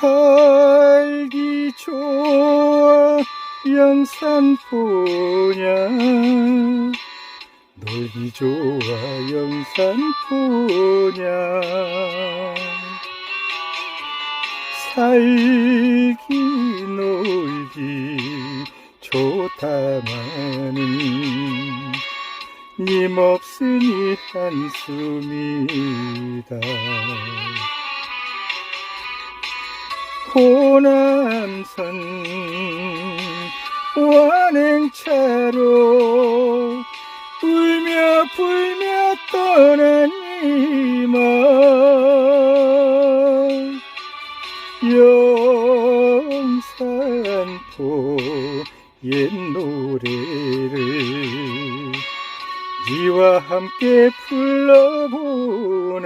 살기 좋아 영산포냐? 놀기 좋아 영산포냐? 살기 놀기 좋다마는 님 없으니 한숨이다 호남선 완행차로 울며 불며 떠난 이마 영산포 옛 노래를 니와 함께 불러보